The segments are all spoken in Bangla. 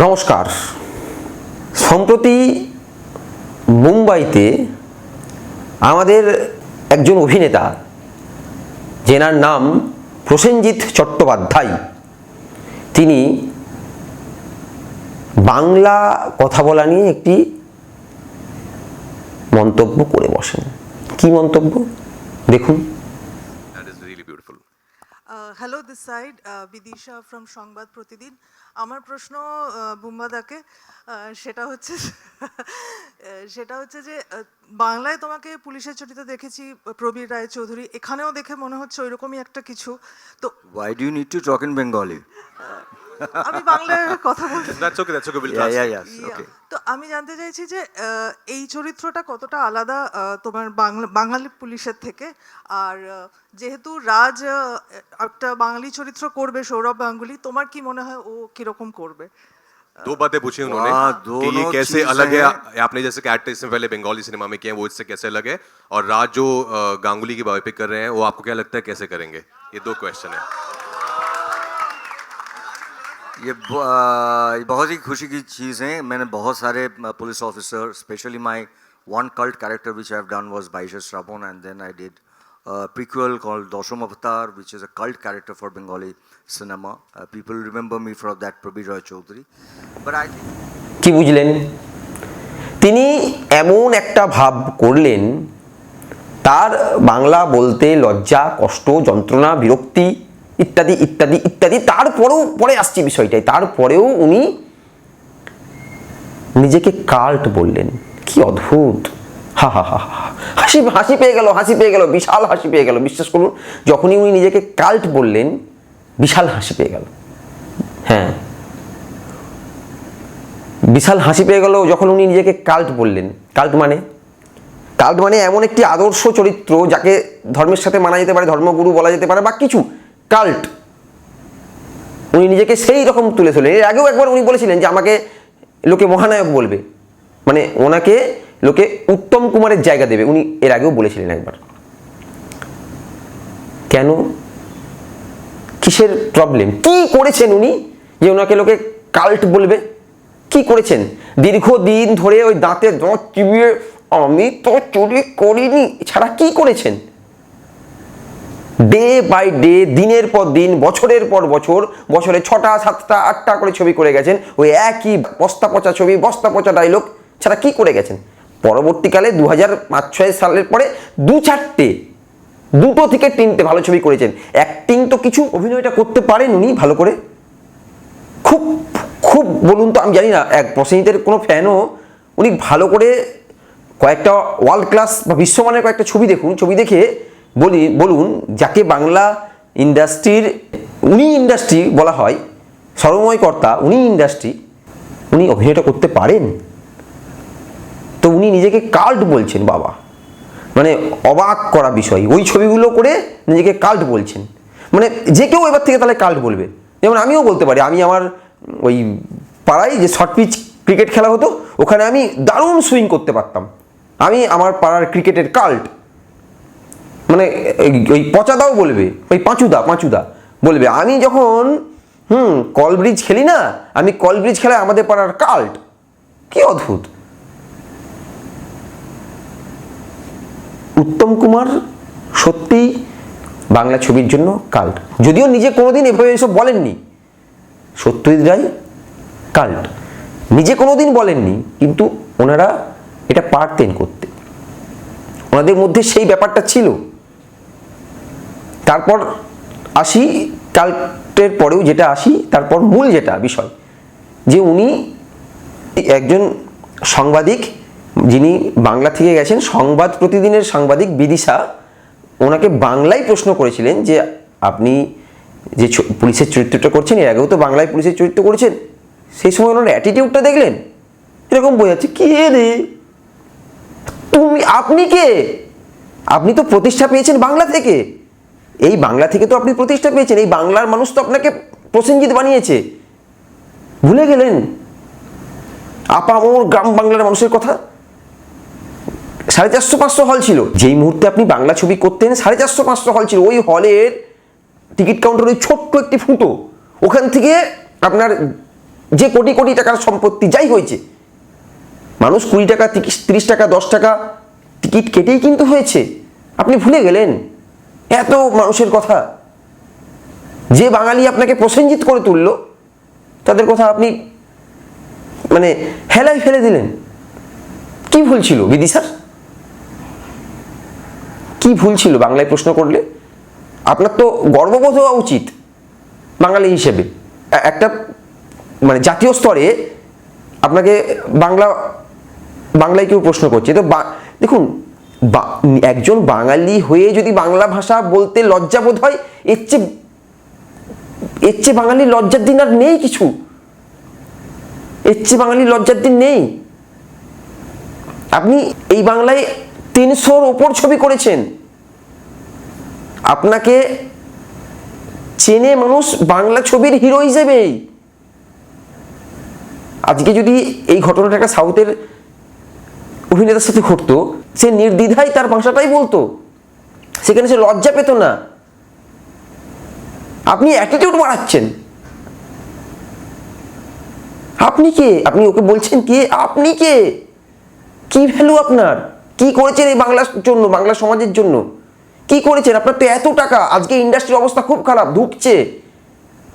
নমস্কার। সম্প্রতি মুম্বাইতে আমাদের একজন অভিনেতা, যেনার নাম প্রসেনজিৎ চট্টোপাধ্যায়, তিনি বাংলা কথা বলা নিয়ে একটি মন্তব্য করে বসেন। কি মন্তব্য? দেখুন That is really beautiful. Hello this side Bidisha from Sangbad Pratidin আমার প্রশ্ন বুম্বাদাকে সেটা হচ্ছে সেটা হচ্ছে যে বাংলায় তোমাকে পুলিশের চরিত্রে দেখেছি প্রবীর রায় চৌধুরী এখানেও দেখে মনে হচ্ছে ওইরকমই একটা কিছু তো why do you need to talk in Bengali? আমি বাংলায় কথা বলছি That's okay, that's okay, we'll Yeah, yeah, translate. yes. Okay. তো আমি জানতে চাইছি যে আহ, এই চরিত্রটা কতটা আলাদা আহ, তোমার বাংলা বাঙালি পুলিশের থেকে আর আহ, যেহেতু রাজ আহ, একটা বাঙালি চরিত্র করবে সৌরভ গাঙ্গুলি তোমার কি মনে হয় ও কিরকম করবে दो बातें पूछी उन्होंने वाह, कि ये दोनों कैसे चीजें अलग है हैं। आपने जैसे कैरेक्टर इसमें पहले बंगाली सिनेमा में किए हैं वो इससे कैसे अलग है और राज जो अ, गांगुली की बायोपिक कर रहे हैं वो आपको क्या लगता है कैसे करेंगे ये दो क्वेश्चन है ये ब- आ, ये बहुत ही खुशी की चीज़ है मैंने बहुत सारे police officer specially my one cult character which I have done was Baisha Shravan and then I did prequel called Dosham Avatar, which is a cult character for Bengali cinema. Uh, people remember me for that Prabir Roy Chaudhary. But I think কি বুঝলেন তিনি এমন একটা ভাব করলেন তার বাংলা বলতে লজ্জা কষ্ট যন্ত্রণা বিরক্তি ইত্যাদি ইত্যাদি ইত্যাদি। তারপরেও পরে আসছে বিষয়টাই তারপরেও উনি নিজেকে কাল্ট বললেন। কি অদ্ভুত। হা হা হা। হাসি হাসি পেয়ে গেল, হাসি পেয়ে গেল, বিশাল হাসি পেয়ে গেল। বিশ্বাস করুন, যখনই উনি নিজেকে কাল্ট বললেন, বিশাল হাসি পেয়ে গেল। হ্যাঁ। বিশাল হাসি পেয়ে গেল যখন উনি নিজেকে কাল্ট বললেন। কাল্ট মানে? কাল্ট মানে এমন একটি আদর্শ চরিত্র যাকে ধর্মের সাথে মানা যেতে পারে, ধর্মগুরু বলা যেতে পারে, বা কিছু। কাল্ট। উনি নিজেকে সেই রকম তুলে ধরলেন। এর আগেও একবার উনি বলেছিলেন যে আমাকে লোকে মহানায়ক বলবে। মানে ওনাকে লোকে উত্তম কুমারের জায়গা দেবে। উনি এর আগেও বলেছিলেন একবার। কেন? কিসের প্রবলেম কি করেছেন উনি যে ওনাকে লোকে কাল্ট বলবে? কি করেছেন? দীর্ঘদিন ধরে ওই দাঁতে দাঁত চিবিয়ে আমি তো চুরি করিনি। ছাড়া কি করেছেন? ডে বাই ডে দিনের পর দিন, বছরের পর বছর, বছরে ছটা, সাতটা, আটটা করে ছবি করে গেছেন। ওই একই বস্তা পচা ছবি, বস্তা পচা ডায়লগ ছাড়া কি করে গেছেন? পরবর্তীকালে দু হাজার পাঁচ ছয় সালের পরে দু চারটে, দুটো থেকে তিনটে ভালো ছবি করেছেন। অ্যাক্টিং তো কিছু অভিনয়টা করতে পারেন উনি, ভালো করে। খুব খুব বলুন তো, আমি জানি না, এক প্রসেনজিতের কোনো ফ্যানও উনি ভালো করে কয়েকটা ওয়ার্ল্ড ক্লাস বা বিশ্বমানের কয়েকটা ছবি দেখুন, ছবি দেখে বলি, বলুন, যাকে বাংলা ইন্ডাস্ট্রির, উনি ইন্ডাস্ট্রি বলা হয়, সর্বময় কর্তা, উনি ইন্ডাস্ট্রি, উনি অভিনয়টা করতে পারেন? তো উনি নিজেকে কাল্ট বলছেন, বাবা। মানে অবাক করা বিষয়। ওই ছবিগুলো করে নিজেকে কাল্ট বলছেন। মানে যে কেউ এবার থেকে তাহলে কাল্ট বলবে। যেমন আমিও বলতে পারি, আমি আমার ওই পাড়ায় যে শর্ট পিচ ক্রিকেট খেলা হতো, ওখানে আমি দারুণ সুইং করতে পারতাম। আমি আমার পাড়ার ক্রিকেটের কাল্ট। মানে ওই পচাদাও বলবে, ওই পাঁচুদা পাঁচুদা বলবে, আমি যখন, হুম, কল ব্রিজ খেলি না, আমি কল ব্রিজ আমাদের পাড়ার কাল্ট। কি অদ্ভুত! উত্তম কুমার সত্যিই বাংলা ছবির জন্য কাল্ট। যদিও নিজে কোনোদিন এভাবে এসব বলেননি। সত্যজিৎ রায় কাল্ট। নিজে কোনোদিন বলেননি, কিন্তু ওনারা এটা পারতেন করতে। ওনাদের মধ্যে সেই ব্যাপারটা ছিল। তারপর আসি, কাল্টের পরেও যেটা আসি, তারপর মূল যেটা বিষয়, যে উনি একজন সাংবাদিক, যিনি বাংলা থেকে গেছেন, সংবাদ প্রতিদিনের সাংবাদিক বিদিশা, ওনাকে বাংলায় প্রশ্ন করেছিলেন যে, আপনি যে পুলিশের চরিত্রটা করছেন, এর আগেও তো বাংলায় পুলিশের চরিত্র করেছেন, সেই সময় ওনার অ্যাটিটিউডটা দেখলেন? এরকম বোঝাচ্ছে, কে রে? তুমি, আপনি কে? আপনি তো প্রতিষ্ঠা পেয়েছেন বাংলা থেকে। এই বাংলা থেকে তো আপনি প্রতিষ্ঠা পেয়েছেন, এই বাংলার মানুষ তো আপনাকে প্রসেনজিৎ বানিয়েছে। ভুলে গেলেন? আপামোর গ্রাম বাংলার মানুষের কথা? সাড়ে চারশো পাঁচশো হল ছিল। যেই মুহূর্তে আপনি বাংলা ছবি করতেন, সাড়ে চারশো পাঁচশো হল ছিল। ওই হলের টিকিট কাউন্টার ওই ছোট্ট একটি ফুটো। ওখান থেকে আপনার যে কোটি কোটি টাকার সম্পত্তি যাই হয়েছে। মানুষ কুড়ি টাকা তিরিশ টাকা, দশ টাকা টিকিট কেটেই কিন্তু হয়েছে। আপনি ভুলে গেলেন? এত মানুষের কথা। যে বাঙালি আপনাকে প্রসেনজিৎ করে তুললো, তাদের কথা আপনি মানে হেলাই ফেলে দিলেন। কি ভুল ছিল বিদি স্যার? কি ভুল ছিল বাংলায় প্রশ্ন করলে? আপনার তো গর্ববোধ হওয়া উচিত বাঙালি হিসেবে। একটা মানে জাতীয় স্তরে আপনাকে বাংলা, বাংলায় কেউ প্রশ্ন করছে। তো দেখুন একজন বাঙালি হয়ে যদি বাংলা ভাষা বলতে লজ্জাবোধ হয়, এর চেয়ে এর চেয়ে বাঙালির লজ্জার দিন আর নেই কিছু। এর চেয়ে বাঙালির লজ্জার দিন নেই। আপনি এই বাংলায় তিনশোর ওপর ছবি করেছেন। আপনাকে চেনে মানুষ বাংলা ছবির হিরো হিসেবেই। আজকে যদি এই ঘটনাটা একটা সাউথের অভিনেতার সাথে ঘটতো সে নির্দ্বিধায় তার ভাষাটাই বলতো। সেখানে সে লজ্জা পেত না। আপনি অ্যাটিটিউড বাড়াচ্ছেন। আপনি কে? আপনি ওকে বলছেন কে? আপনি কে? কি ভ্যালু আপনার? কি করেছেন এই বাংলার জন্য, বাংলা সমাজের জন্য? কি করেছেন? আপনার তো এত টাকা। আজকে ইন্ডাস্ট্রির অবস্থা খুব খারাপ, ধুকছে।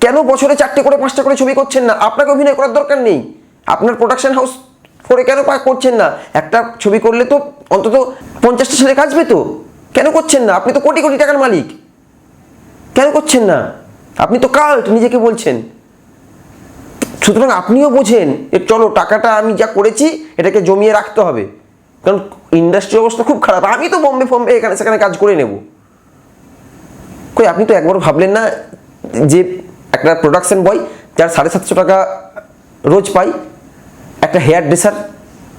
কেন বছরে চারটে করে, পাঁচটা করে ছবি করছেন না? আপনাকে অভিনয় করার দরকার নেই। আপনার প্রোডাকশন হাউস করে কেন করছেন না? একটা ছবি করলে তো অন্তত পঞ্চাশটা ছেলে কাজবে তো। কেন করছেন না? আপনি তো কোটি কোটি টাকার মালিক। কেন করছেন না? আপনি তো কাল্ট, নিজেকে বলছেন। সুতরাং আপনিও বোঝেন যে চলো টাকাটা আমি যা করেছি, এটাকে জমিয়ে রাখতে হবে। কারণ ইন্ডাস্ট্রি অবস্থা খুব খারাপ। আমি তো বোম্বে ফম্বে এখানে সেখানে কাজ করে নেব। কই, আপনি তো একবার ভাবলেন না যে একটা প্রোডাকশন বয় যার সাড়ে সাতশো টাকা রোজ পাই একটা হেয়ার ড্রেসার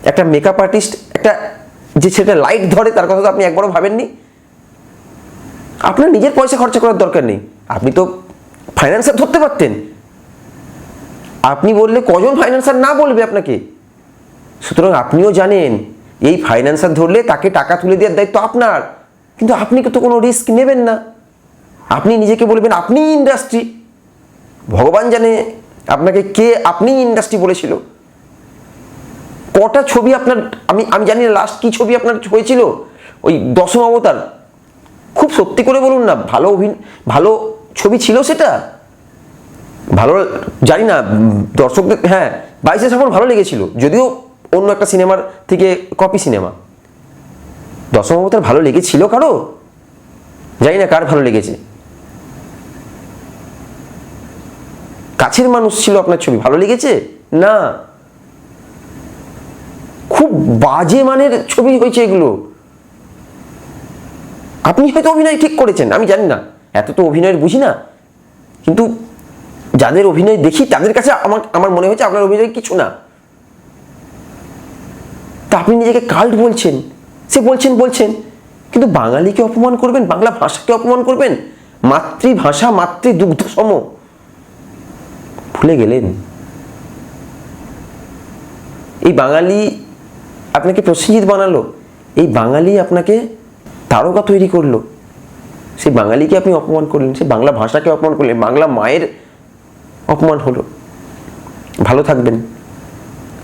একটা মেকআপ আর্টিস্ট একটা যে সেটা লাইট ধরে, তার কথা তো আপনি একবারও ভাবেননি। আপনার নিজের পয়সা খরচা করার দরকার নেই। আপনি তো ফাইন্যান্সার ধরতে পারতেন। আপনি বললে কজন ফাইন্যান্সার না বলবে আপনাকে? সুতরাং আপনিও জানেন, এই ফাইন্যান্সার ধরলে তাকে টাকা তুলে দেওয়ার দায়িত্ব আপনার। কিন্তু আপনি তো কোনো রিস্ক নেবেন না। আপনি নিজেকে বলবেন আপনি ইন্ডাস্ট্রি ভগবান জানে আপনাকে কে আপনি ইন্ডাস্ট্রি বলেছিল। কটা ছবি আপনার, আমি আমি জানি না লাস্ট কি ছবি আপনার হয়েছিল? ওই দশম অবতার। খুব সত্যি করে বলুন না, ভালো অভিন, ভালো ছবি ছিল সেটা? ভালো, জানি না, দর্শকদের হ্যাঁ বাইশে শ্রাবণ ভালো লেগেছিল, যদিও অন্য একটা সিনেমার থেকে কপি সিনেমা দশম অবতার ভালো লেগেছিল কারও? জানি না কার ভালো লেগেছে। কাছের মানুষ ছিল আপনার ছবি, ভালো লেগেছে? না। বাজে মানের ছবি হয়েছে এগুলো। আপনি হয়তো অভিনয় ঠিক করেছেন, আমি জানি না। এত তো অভিনয়ের বুঝি না। কিন্তু যাদের অভিনয় দেখি, তাদের কাছে আমার আমার মনে হয়েছে আপনার অভিনয় কিছু না। তা আপনি নিজেকে কাল্ট বলছেন, সে বলছেন বলছেন। কিন্তু বাঙালিকে অপমান করবেন, বাংলা ভাষাকে অপমান করবেন? মাতৃভাষা মাতৃ দুগ্ধ সম ভুলে গেলেন। এই বাঙালি আপনাকে প্রসেনজিৎ বানালো? এই বাঙালি আপনাকে তারকা তৈরি করল। সেই বাঙালিকে আপনি অপমান করলেন, সেই বাংলা ভাষাকে অপমান করলেন বাংলা মায়ের অপমান হলো। ভালো থাকবেন।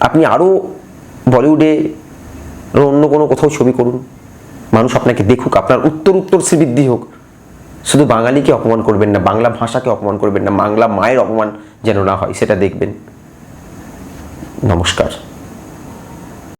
আপনি আরও বলিউডে অন্য কোনো কোথাও ছবি করুন। মানুষ আপনাকে দেখুক, আপনার উত্তর উত্তর শ্রীবৃদ্ধি হোক। শুধু বাঙালিকে অপমান করবেন না, বাংলা ভাষাকে অপমান করবেন না, বাংলা মায়ের অপমান যেন না হয়, সেটা দেখবেন। নমস্কার।